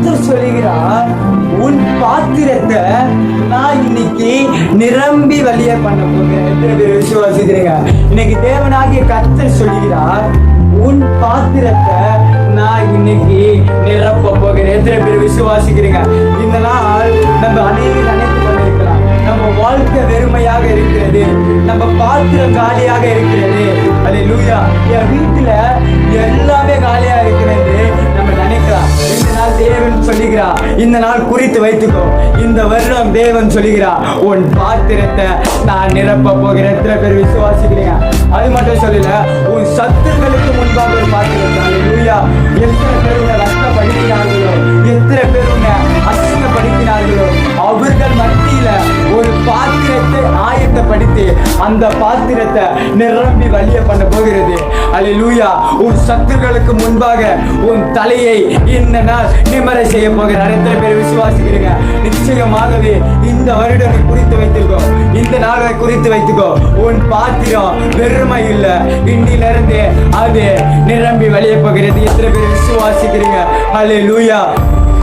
கத்தர் சொல்லுகிறார் உன் பாத்திரத்தை நான் இன்னைக்கு நிரம்பி வழிய பண்ண போகிறேன். எத்தனை பேர் விசுவாசிக்கிறீங்க இன்னைக்கு தேவனாகிய கத்தர் சொல்லுகிறார் உன் பாத்திரத்தை நான் இன்னைக்கு நிரப்ப போகிறேன். எத்தனை பேர் விசுவாசிக்கிறீங்க இந்த நாள் நம்ம அநேக நினைத்து கொண்டிருக்கலாம். நம்ம வாழ்க்கை வெறுமையாக இருக்கிறது. நம்ம பாத்திரம் காலியாக இருக்கிறது. அது லூயா என் வீட்டுல எல்லாமே காலியாக இருக்கிறது. சொல்லுகிறார் இந்த நாள் குறித்து வைத்துக்கோ. இந்த வருடம் தேவன் சொல்லுகிறார் உன் பாத்திரத்தை நான் நிரப்ப போகிறேன். எத்தனை பேர் விசுவாசிக்கிறீங்க? அது மட்டும் சொல்லல உன் சத்துருக்களுக்கு முன்பாக ஒரு பாத்திரத்தை லூயா எத்தனை பேர் உன்னை ரத்தப்படுத்தினார்களோ எத்தனை பேர் உன்னை அசிங்கப்படுத்தினார்களோ அவர்கள் மத்தியில ஒரு பாத்திரத்தை ஆயத்தப்படுத்தி அந்த பாத்திரத்தை நிரம்பி வழிய பண்ண போகிறது. அலிலூயா உன் சத்துருக்களுக்கு முன்பாக உன் தலையை இந்த நாள் நிமர செய்ய போகிறார். எத்தனை பேர் விசுவாசிக்கிறீங்க? நிச்சயமாகவே இந்த வருடம் குறித்து வைத்துக்கோ. இந்த நாளை குறித்து வைத்துக்கோ. உன் பாத்திரம் வெறுமை இல்லை. இன்னிலிருந்து அது நிரம்பி வழிய போகிறது. எத்தனை பேர் விசுவாசிக்கிறீங்க? அலிலூயா.